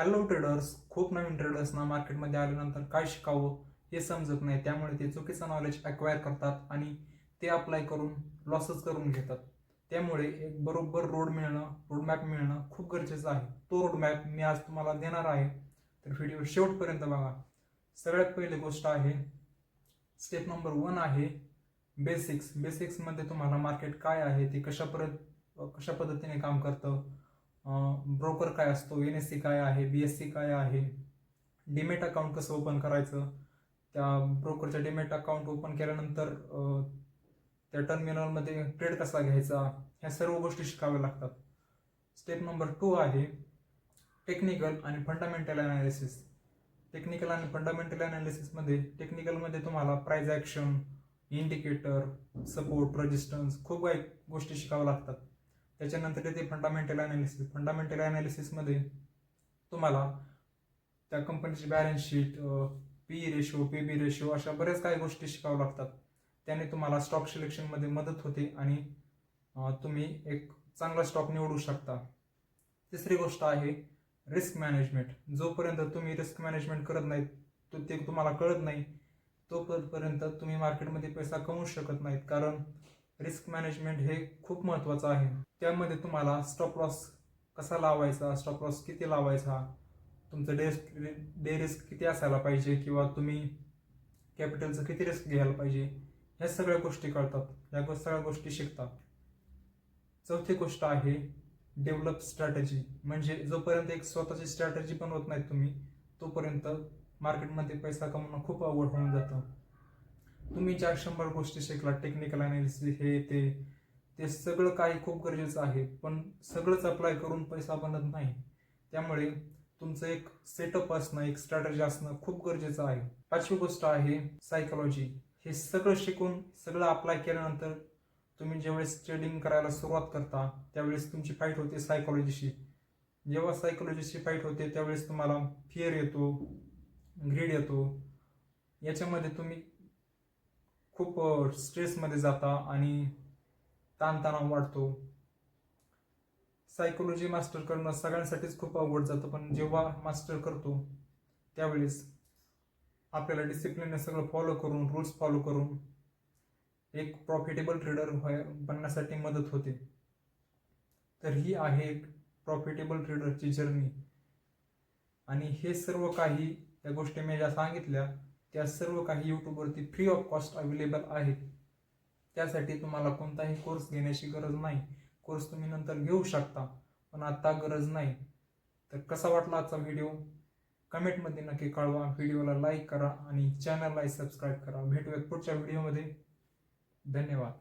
Hello traders खूप नवीन ट्रेडर्सना मार्केटमध्ये आल्यानंतर काय शिकावं हे समजत नाही. त्यामुळे ते चुकीचं नॉलेज अक्वायर करतात आणि ते अप्लाय करून लॉसच करून घेतात. त्यामुळे एक बरोबर रोड मिळणं रोडमॅप मिळणं खूप गरजेचं आहे. तो रोडमॅप मी आज तुम्हाला देणार आहे. तर व्हिडिओ शेवटपर्यंत बघा. सगळ्यात पहिली गोष्ट आहे स्टेप नंबर वन आहे बेसिक्स बेसिक्समध्ये तुम्हाला मार्केट काय आहे ते कशा कशापर्यंत कशा पद्धतीने काम करतं ब्रोकर काय असतो? एन एस सी काय आहे? बी एस सी काय आहे? डिमेट अकाउंट कसं ओपन करायचं? त्या ब्रोकरच्या डिमेट अकाउंट ओपन केल्यानंतर त्या टर्मिनलमध्ये ट्रेड कसा घ्यायचा? ह्या सर्व गोष्टी शिकाव्या लागतात. स्टेप नंबर टू आहे टेक्निकल आणि फंडामेंटल ॲनालिसिस टेक्निकल आणि फंडामेंटल ॲनालिसिसमध्ये टेक्निकलमध्ये तुम्हाला price action indicator support resistance खूप काही गोष्टी शिकाव्या लागतात. त्याच्यानंतर येते फंडामेंटल अनालिसिस फंडामेंटल अनालिसिसमध्ये तुम्हाला त्या कंपनीची balance sheet P ratio P B ratio अशा बऱ्याच काही गोष्टी शिकाव्या लागतात. त्याने तुम्हाला स्टॉक सिलेक्शनमध्ये मदत होते आणि तुम्ही एक चांगला स्टॉक निवडू शकता. तिसरी गोष्ट आहे रिस्क मॅनेजमेंट जोपर्यंत तुम्ही रिस्क मॅनेजमेंट करत नाहीत तो ते तुम्हाला कळत नाही तोपर्यंत तुम्ही मार्केटमध्ये पैसा कमवू शकत नाहीत. कारण रिस्क मॅनेजमेंट हे खूप महत्त्वाचं आहे. त्यामध्ये तुम्हाला स्टॉप लॉस कसा लावायचा स्टॉप लॉस किती लावायचा तुमचं डे डे रिस्क किती असायला पाहिजे किंवा तुम्ही कॅपिटलचं किती रिस्क घ्यायला पाहिजे ह्या सगळ्या गोष्टी कळतात. या गो- सगळ्या गोष्टी शिकतात. चौथी गोष्ट आहे डेव्हलप स्ट्रॅटजी म्हणजे जोपर्यंत एक स्वतःची स्ट्रॅटजी बनवत नाही तुम्ही तोपर्यंत मार्केटमध्ये पैसा कमवणं खूप अवघड होऊन जातं. तुम्ही ज्या शंभर गोष्टी शिकला टेक्निकल अनालिसिस हे ते ते सगळं काही खूप गरजेचं आहे पण सगळंच अप्लाय करून पैसा बनत नाही. त्यामुळे तुमचं एक सेटअप असणं एक स्ट्रॅटजी असणं खूप गरजेचं आहे. पाचवी गोष्ट आहे सायकोलॉजी हे सगळं शिकून सगळं अप्लाय केल्यानंतर तुम्ही ज्यावेळेस ट्रेडिंग करायला सुरुवात करता त्यावेळेस तुमची फाईट होते सायकोलॉजीशी जेव्हा सायकोलॉजीशी फाईट होते त्यावेळेस तुम्हाला फिअर येतो ग्रीड येतो. याच्यामध्ये तुम्ही खूप स्ट्रेसमध्ये जाता आणि ताणतणाव वाढतो. सायकोलॉजी मास्टर करणं सगळ्यांसाठीच खूप अवघड जातं पण जेव्हा मास्टर करतो त्यावेळेस आपल्याला डिसिप्लिनने सगळं फॉलो करून रूल्स फॉलो करून एक प्रॉफिटेबल ट्रेडर व्हाय बनण्यासाठी मदत होते. तर ही आहे एक प्रॉफिटेबल ट्रेडरची जर्नी आणि हे सर्व काही त्या गोष्टी मी ज्या सांगितल्या त्या सर्व काही यूट्यूबवरती फ्री ऑफ कॉस्ट अवेलेबल आहेत. त्यासाठी तुम्हाला कोणताही कोर्स घेण्याची गरज नाही. कोर्स तुम्ही नंतर घेऊ शकता पण आत्ता गरज नाही. तर कसा वाटला आजचा व्हिडिओ कमेंटमध्ये नक्की कळवा. व्हिडिओला लाईक करा आणि चॅनलला सबस्क्राईब करा. भेटूयात पुढच्या व्हिडिओमध्ये धन्यवाद.